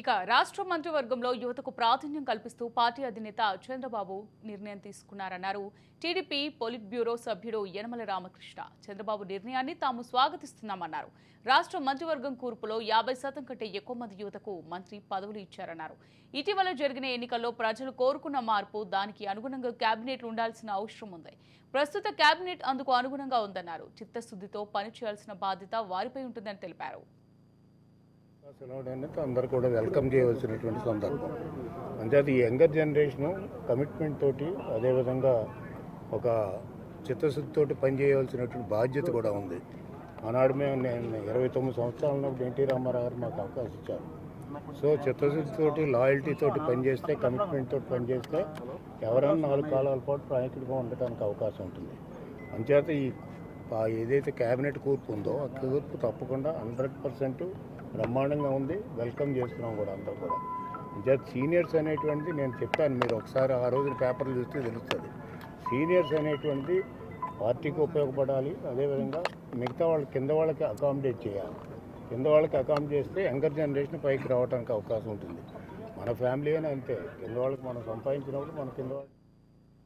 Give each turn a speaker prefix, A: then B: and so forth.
A: ఇక రాష్ట్ర మంత్రివర్గంలో యువతకు ప్రాధాన్యం కల్పిస్తూ పార్టీ అధినేత చంద్రబాబు నిర్ణయం తీసుకున్నారన్నారు. టీడీపీ పొలిట్ బ్యూరో సభ్యుడు యనమల రామకృష్ణ చంద్రబాబు నిర్ణయాన్ని తాము స్వాగతిస్తున్నామన్నారు. రాష్ట్ర మంత్రివర్గం కూర్పులో యాభై శాతం కంటే ఎక్కువ మంది యువతకు మంత్రి పదవులు ఇచ్చారన్నారు. ఇటీవల జరిగిన ఎన్నికల్లో ప్రజలు కోరుకున్న మార్పు దానికి అనుగుణంగా కేబినెట్ ఉండాల్సిన అవసరం ఉంది. ప్రస్తుత కేబినెట్ అందుకు అనుగుణంగా ఉందన్నారు. చిత్తశుద్ధితో పనిచేయాల్సిన బాధ్యత వారిపై ఉంటుందని తెలిపారు.
B: సెలవుడైనందుకు అందరూ కూడా వెల్కమ్ చేయవలసినటువంటి సందర్భం. అంతేత ఈ యంగర్ జనరేషను కమిట్మెంట్ తోటి అదేవిధంగా ఒక చిత్తశుద్ధితోటి పనిచేయవలసినటువంటి బాధ్యత కూడా ఉంది. ఆనాడు మేము నేను ఇరవై తొమ్మిది సంవత్సరాలు ఉన్నప్పుడు ఎన్టీ రామారావు గారు మాకు అవకాశం ఇచ్చారు. సో చిత్తశుద్ధితోటి లాయల్టీ తోటి పనిచేస్తే కమిట్మెంట్ తోటి పనిచేస్తే ఎవరైనా నాలుగు కాలాల పాటు నాయకుడిగా ఉండటానికి అవకాశం ఉంటుంది. అంచేత ఈ ఏదైతే క్యాబినెట్ కూర్పు ఉందో ఆ కూర్పు తప్పకుండా హండ్రెడ్ పర్సెంట్ బ్రహ్మాండంగా ఉంది. వెల్కమ్ చేస్తున్నాం కూడా అందరూ కూడా. అంచేత సీనియర్స్ అనేటువంటిది నేను చెప్పాను మీరు ఒకసారి ఆ రోజున పేపర్లు చూస్తే తెలుస్తుంది. సీనియర్స్ అనేటువంటిది పార్టీకి ఉపయోగపడాలి అదేవిధంగా మిగతా వాళ్ళ కింద వాళ్ళకి అకామిడేట్ చేయాలి. కింద వాళ్ళకి అకామిడేట్ చేస్తే యంగర్ జనరేషన్ పైకి రావడానికి అవకాశం ఉంటుంది. మన ఫ్యామిలీ అని అంతే. కింద వాళ్ళకి మనం సంపాదించినప్పుడు మన కింద వాళ్ళకి